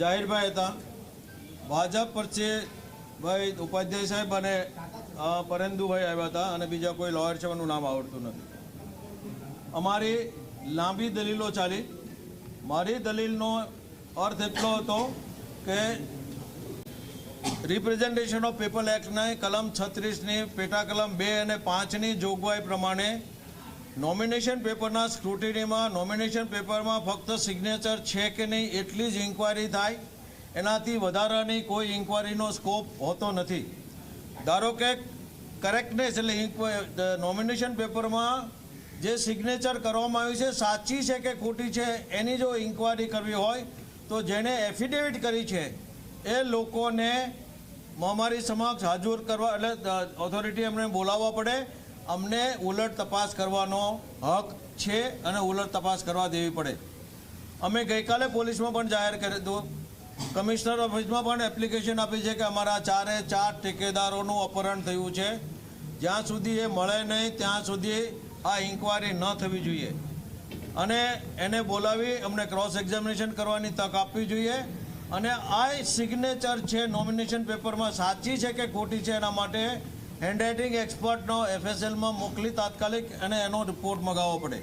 જાહેરભાઈ હતા. ભાજપ પરચે ભાઈ ઉપાધ્યાય સાહેબ અને અ, પરેન્દુભાઈ આવ્યા હતા અને બીજા કોઈ લોયર છે નામ આવડતું નથી. અમારી લાંબી દલીલો ચાલી. મારી દલીલનો અર્થ એટલો હતો કે રિપ્રેઝન્ટેશન ઓફ પીપલ એક્ટના કલમ છત્રીસની પેટા કલમ બે અને પાંચની જોગવાઈ પ્રમાણે નોમિનેશન પેપરના સ્ક્રુટિનીમાં નોમિનેશન પેપરમાં ફક્ત સિગ્નેચર છે કે નહીં એટલી જ ઇન્ક્વાયરી થાય. એનાથી વધારાની કોઈ ઇન્ક્વાયરીનો સ્કોપ હોતો નથી. ધારો કે કરેક્ટનેસ એટલે નોમિનેશન પેપરમાં જે સિગ્નેચર કરવામાં આવ્યું છે, સાચી છે કે ખોટી છે, એની જો ઇન્ક્વાયરી કરવી હોય, તો જેણે એફિડેવિટ કરી છે, એ લોકોને મહામારી સમક્ષ હાજર કરવા, એટલે ઓથોરિટી એમને બોલાવવા પડે. અમને ઉલટ તપાસ કરવાનો હક છે અને ઉલટ તપાસ કરવા દેવી પડે. અમે ગઈકાલે પોલીસમાં પણ જાહેર કરી દો કમિશનર ઓફિસમાં પણ એપ્લિકેશન આપી છે કે અમારા ચારે ચાર ઠેકેદારોનું અપહરણ થયું છે. જ્યાં સુધી એ મળે નહીં, ત્યાં સુધી આ ઇન્કવાયરી ન થવી જોઈએ. અને એને બોલાવી અમને ક્રોસ એક્ઝામિનેશન કરવાની તક આપવી જોઈએ. અને આ સિગ્નેચર છે નોમિનેશન પેપરમાં સાચી છે કે ખોટી છે એના માટે હેન્ડરાઇટિંગ એક્સપર્ટનો એફએસએલમાં મોકલી તાત્કાલિક અને એનો રિપોર્ટ મગાવવો પડે.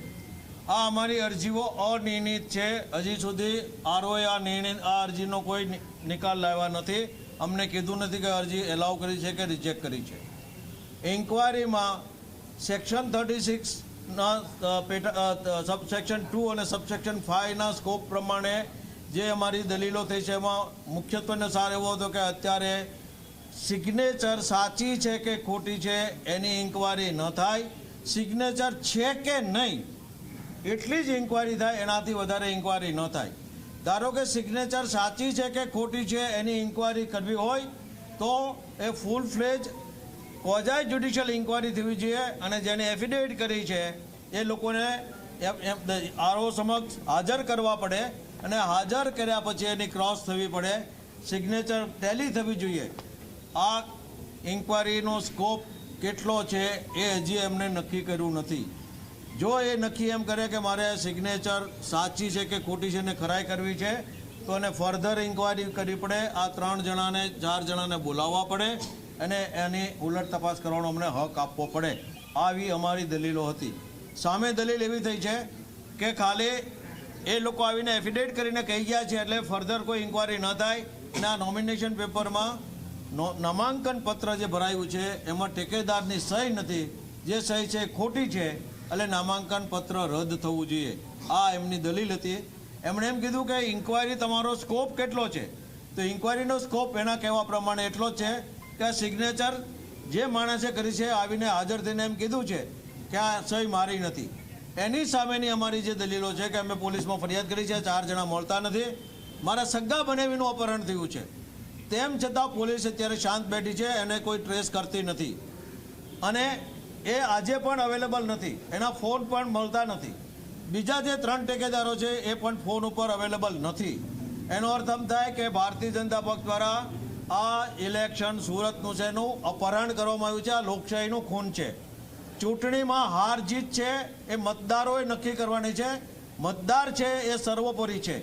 આ અમારી અરજીઓ અનિર્ણિત છે. હજી સુધી આરઓએ આ નિર્ણય, આ અરજીનો કોઈ નિકાલ લાવ્યા નથી. અમને કીધું નથી કે અરજી એલાઉ કરી છે કે રિજેક્ટ કરી છે. ઇન્કવાયરીમાં સેક્શન થર્ટી સિક્સના પેટા સબસેક્શન ટુ અને સબસેક્શન ફાઇવના સ્કોપ પ્રમાણે જે અમારી દલીલો થઈ છે, એમાં મુખ્યત્વેનો સાર એવો હતો કે અત્યારે સિગ્નેચર સાચી છે કે ખોટી છે એની ઇન્કવાયરી ન થાય. સિગ્નેચર છે કે નહીં, એટલી જ ઇન્કવાયરી થાય, એનાથી વધારે ઇન્કવાયરી ન થાય. ધારો કે સિગ્નેચર સાચી છે કે ખોટી છે, એની ઇન્કવાયરી કરવી હોય, તો એ full fledged quasi judicial inquiry થવી જોઈએ અને જેને એફિડેવિટ કરી છે, એ લોકોને આરઓ સમક્ષ હાજર કરવા પડે અને હાજર કર્યા પછી એની ક્રોસ થવી પડે. સિગ્નેચર ટેલી થવી જોઈએ. આ ઇન્કવાયરીનો સ્કોપ કેટલો છે એ હજી એમને નક્કી કર્યું નથી. જો એ નક્કી એમ કરે કે મારે સિગ્નેચર સાચી છે કે ખોટી છે ને ખરાઈ કરવી છે, તો એને ફર્ધર ઇન્કવાયરી કરવી પડે. આ ત્રણ જણાને, ચાર જણાને બોલાવવા પડે અને એની ઉલટ તપાસ કરવાનો અમને હક આપવો પડે. આવી અમારી દલીલો હતી. સામે દલીલ એવી થઈ છે કે ખાલી એ લોકો આવીને એફિડેવિટ કરીને કહી ગયા છે એટલે ફર્ધર કોઈ ઇન્કવાયરી ન થાય અને આ નોમિનેશન પેપરમાં નામાંકન પત્ર જે ભરાયું છે, એમાં ઠેકેદારની સહી નથી. જે સહી છે ખોટી છે, એટલે નામાંકન પત્ર રદ થવું જોઈએ. આ એમની દલીલ હતી. એમણે એમ કીધું કે ઇન્કવાયરી તમારો સ્કોપ કેટલો છે? તો ઇન્કવાયરીનો સ્કોપ એના કહેવા પ્રમાણે એટલો જ છે કે સિગ્નેચર જે માણસે કરી છે, આવીને હાજર થઈને એમ કીધું છે કે આ સહી મારી નથી. એની સામેની અમારી જે દલીલો છે કે અમે પોલીસમાં ફરિયાદ કરી છે, ચાર જણા મળતા નથી. મારા સગા બનેવીનું અપહરણ થયું છે. તેમ છતાં પોલીસ અત્યારે શાંત બેઠી છે, એને કોઈ ટ્રેસ કરતી નથી. અને એ આજે પણ અવેલેબલ નથી. એના ફોન પણ મળતા નથી. બીજા જે ત્રણ ટેકેદારો છે, એ પણ ફોન ઉપર અવેલેબલ નથી. એનો અર્થ એમ થાય કે ભારતીય જનતા પક્ષ દ્વારા આ ઇલેક્શન સુરતનું છે, એનું અપહરણ કરવામાં આવ્યું છે, આ લોકશાહીનું ખૂન છે. ચૂંટણીમાં હાર જીત છે, એ મતદારોએ નક્કી કરવાની છે. મતદાર છે, એ સર્વોપરી છે.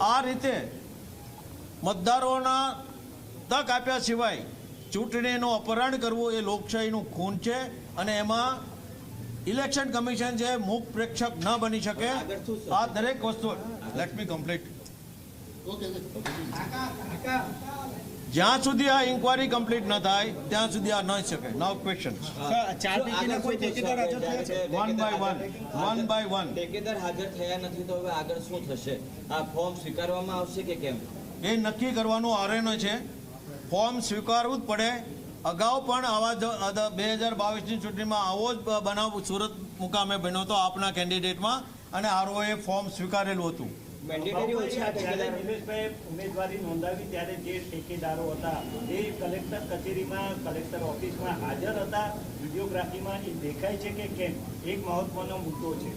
આ રીતે મતદારોના તક આપ્યા સિવાય ચૂંટણીનું અપહરણ કરવું એ લોકશાહીનું ખૂન છે અને એમાં ઇલેક્શન કમિશન જે મુખ પ્રેક્ષક ન બની શકે આ દરેક વસ્તુ લેટ મી કમ્પ્લીટ જ્યાં સુધી આ ઇન્કવાયરી કમ્પ્લીટ ન થાય ત્યાં સુધી આ ન શકે. નાવ ક્વેશ્ચન ચાર પૈકીના કોઈ ઠેકેદાર હાજર થયા છે? One by one one by one ઠેકેદાર હાજર થયા નથી તો હવે આગળ શું થશે? આ ફોર્મ સ્વીકારવામાં આવશે કે કેમ? એ નક્કી કરવાનું આરએનઓ છે. ફોર્મ સ્વીકારવું જ પડે. અગાઉ પણ આવા બે હજાર બાવીસની ચૂંટણીમાં આવો જ બનાવ સુરત મુકામે બન્યો હતો આપના કેન્ડિડેટમાં અને આરઓએ ફોર્મ સ્વીકારેલું હતું. ઉમેદવારી નોંધાવી ત્યારે જે ઠેકેદારો હતા એ કલેક્ટર કચેરીમાં કલેક્ટર ઓફિસમાં હાજર હતા. વિડીયોગ્રાફીમાં એ દેખાય છે કે કેમ? એક મહત્વનો મુદ્દો છે.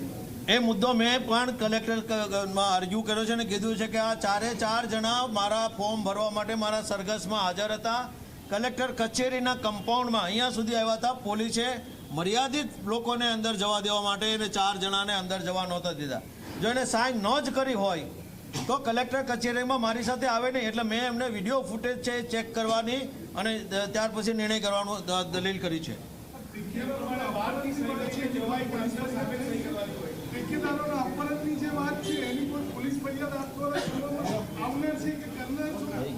એ મુદ્દો મેં પણ કલેક્ટરમાં અરજુ કર્યો છે અને કીધું છે કે આ ચારે ચાર જણા મારા ફોર્મ ભરવા માટે મારા સરઘસમાં હાજર હતા. કલેક્ટર કચેરીના કમ્પાઉન્ડમાં અહીંયા સુધી આવ્યા હતા. પોલીસે મર્યાદિત લોકોને અંદર જવા દેવા માટે એને ચાર જણાને અંદર જવા નહોતા દીધા. જો એને સાઇન ન જ કરી હોય, તો કલેક્ટર કચેરીમાં મારી સાથે આવે નહીં. એટલે મેં એમને વીડિયો ફૂટેજ છે ચેક કરવાની અને ત્યાર પછી નિર્ણય કરવાનો દલીલ કરી છે. ઠેકેદારોના કરનાર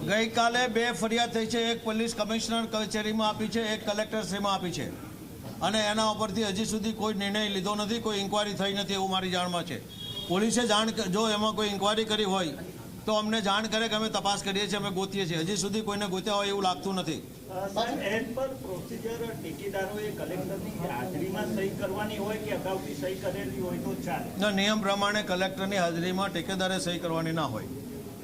ગઈકાલે બે ફરિયાદ થઈ છે, એક પોલીસ કમિશનર કચેરીમાં આપી છે, એક કલેક્ટરશ્રીમાં આપી છે. અને એના ઉપરથી હજી સુધી કોઈ નિર્ણય લીધો નથી, કોઈ ઇન્કવાયરી થઈ નથી એવું મારી જાણમાં છે. પોલીસે જાણ જો એમાં કોઈ ઇન્કવાયરી કરી હોય, તો અમને જાણ કરે કે અમે તપાસ કરીએ છીએ, અમે ગોતીએ છીએ. હજી સુધી કોઈને ગોત્યા હોય એવું લાગતું નથી. એઝ પર પ્રોસિજર ઠેકેદારોએ કલેક્ટરની હાજરીમાં સહી કરવાની હોય કે અગાઉથી સહી કરેલી હોય તો ચાલે. ના નિયમ પ્રમાણે કલેક્ટરની હાજરીમાં ટેકેદારે સહી કરવાની ના હોય.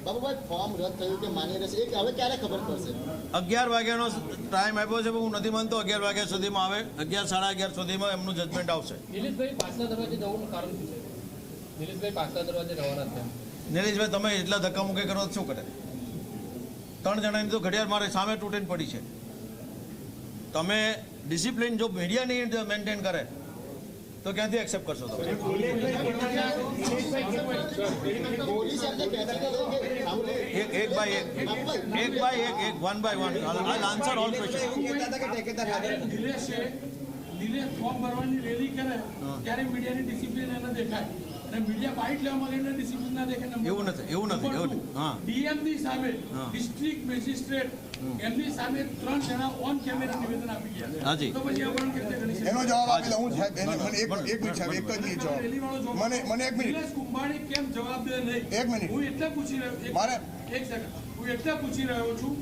બાબુભાઈ ફોર્મ રદ થયું કે માની રહેશે. એ હવે ક્યારે ખબર પડશે? અગિયાર વાગ્યાનો ટાઈમ આપ્યો છે હું નથી માનતો અગિયાર વાગ્યા સુધીમાં આવે. અગિયાર સાડા અગિયાર સુધીમાં એમનું જજમેન્ટ આવશે. નિલેશભાઈ પાછલા દરવાજે જવાનું કારણ શું છે? નિલેશભાઈ પાછલા દરવાજે જવાના છે નિલેશભાઈ તમે એટલા ધક્કા ધક્કામુક્કી કરો શું કરે? ત્રણ જણાની તો ઘડિયાળ મારે સામે તૂટીને પડી છે. તમે ડિસિપ્લિન જો મીડિયાની મેન્ટેન કરે તો ક્યાંથી એક્સેપ્ટ કરશો તમે? એક એક બાય એક એક બાય એક એક one by one I answer all question form ભરવાની રેલી કરે ત્યારે મીડિયાની ડિસિપ્લિન એને દેખાય. અને મીડિયા બાઇટ લેવામાં લઈને ડિસિપ્લિન ના દેખે એવું નથી, એવું નથી, એવું. હા. ડીએમની સામે ડિસ્ટ્રિક્ટ મેજિસ્ટ્રેટ એમની સામે ત્રણ જણા ઓન કેમેરા નિવેદન આપી ગયા. હાજી. તો પછી આપણે રીતે ગણી એનો જવાબ આપી દઉં સાહેબ એને મને એક એક મિનિટ સાહેબ એક જ મિનિટ જવાબ. મને મને એક મિનિટ. નિલેશ કુંભાણી કેમ જવાબ દે નહીં? એક મિનિટ. હું એટલે પૂછી રહ્યો એક- મારે- એક સેકન્ડ હું એટલે પૂછી રહ્યો છું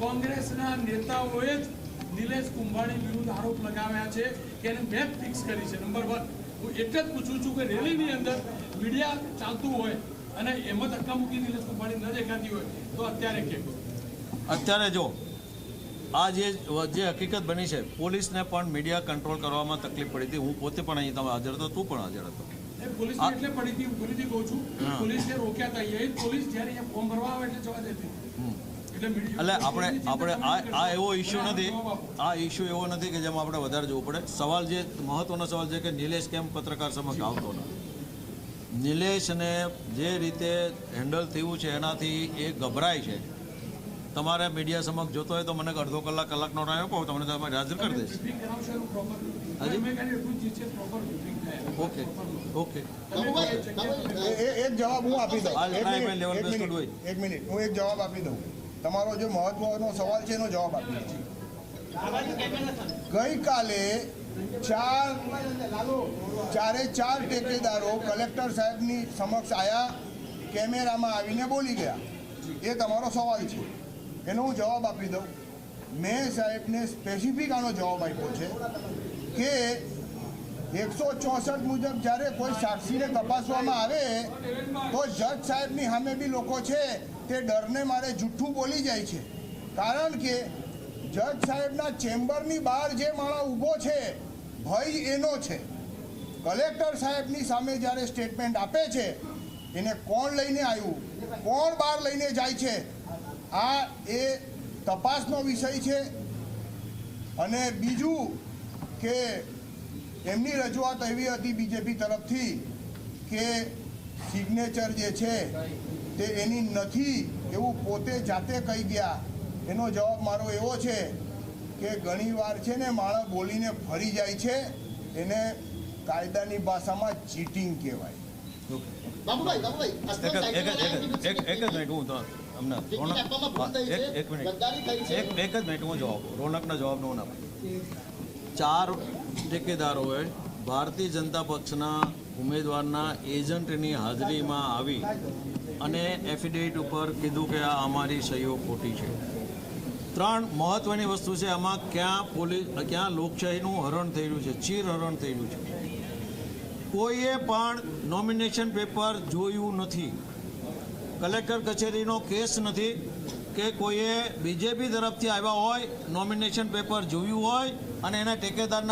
કોંગ્રેસના નેતાઓએ જ નિલેશ કુંભાણી વિરુદ્ધ આરોપ લગાવ્યા છે કે એને મેપ ફિક્સ કરી છે નંબર વન હું એટલે જ પૂછું છું કે રેલીની અંદર મીડિયા ચાલતું હોય અને એમાં ધક્કા મૂકી કુંભાણી ન દેખાતી હોય તો અત્યારે કેમ અત્યારે જો આ જે જે હકીકત બની છે પોલીસને પણ મીડિયા કંટ્રોલ કરવામાં તકલીફ પડી હતી. હું પોતે પણ અહીં તમે હાજર હતો તું પણ હાજર હતો. પોલીસ એટલે પડી હતી હું ફરીથી કહું છું. પોલીસને રોક્યા હતા. એ પોલીસ જ્યારે અહીંયા ફોર્મ ભરવા આવે એટલે જવા દેતી. એટલે આપણે આપણે આ આ એવો ઇસ્યુ નથી આ ઇસ્યુ એવો નથી કે જેમાં આપણે વધારે જોવું પડે. સવાલ જે મહત્વનો સવાલ છે કે નિલેશ કેમ પત્રકાર સમક્ષ આવતો નથી? નિલેશને જે રીતે હેન્ડલ થયું છે એનાથી એ ગભરાય છે. તમારે મીડિયા સમક્ષ જોતો હોય તો મને અડધો કલાક કલાકનો ટાઈમ આપો તમને તમારે હાજર કરી દઈશ. Okay okay. એક જવાબ હું આપી દઉં. એક મિનિટ હું એક જવાબ આપી દઉં. તમારો જે મહત્વનો સવાલ છે એનો જવાબ આપીએ છીએ. ગઈકાલે ચાર, ચારે ચાર ટેકેદારો કલેક્ટર સાહેબની સમક્ષ આવ્યા કેમેરામાં આવીને બોલી ગયા. એ તમારો સવાલ છે. એનો હું જવાબ આપી દઉં. મેં સાહેબને સ્પેસિફિક આનો જવાબ આપ્યો છે કે એકસો ચોસઠ મુજબ જ્યારે કોઈ સાક્ષીને તપાસવામાં આવે, તો જજ સાહેબની સામે બી લોકો છે. તે ડરને મારે જુઠ્ઠું બોલી જાય છે. કારણ કે જજ સાહેબના ચેમ્બરની બહાર જે માણસ ઊભો છે, ભય એનો છે. કલેક્ટર સાહેબની સામે જ્યારે સ્ટેટમેન્ટ આપે છે, એને કોણ લઈને આવ્યું? કોણ બહાર લઈને જાય છે? આ એ તપાસનો વિષય છે. અને બીજું કે એમની રજૂઆત એવી હતી બીજેપી તરફથી કે સિગ્નેચર જે છે તે એની નથી એવું પોતે જાતે કહી ગયા. એનો જવાબ મારો એવો છે કે ઘણીવાર છે ને માણસ બોલીને ફરી જાય છે એને કાયદાની ભાષામાં ચીટિંગ કહેવાય. ચાર ઠેકેદારોએ ભારતીય જનતા પક્ષના ઉમેદવારના એજન્ટની હાજરીમાં આવી અને એફિડેવિટ ઉપર કીધું કે આ અમારી સહીઓ ખોટી છે. ત્રણ મહત્વની વસ્તુ છે, આમાં ક્યાં પોલીસ, ક્યાં લોકશાહીનું હરણ રહ્યું છે ચીર હરણ થઈ છે. કોઈએ પણ નોમિનેશન પેપર જોયું નથી, કલેક્ટર કચેરીનો કેસ નથી કે કોઈએ બીજેપી તરફથી આવ્યા હોય નોમિનેશન પેપર જોયું હોય અને એના ટેકેદારના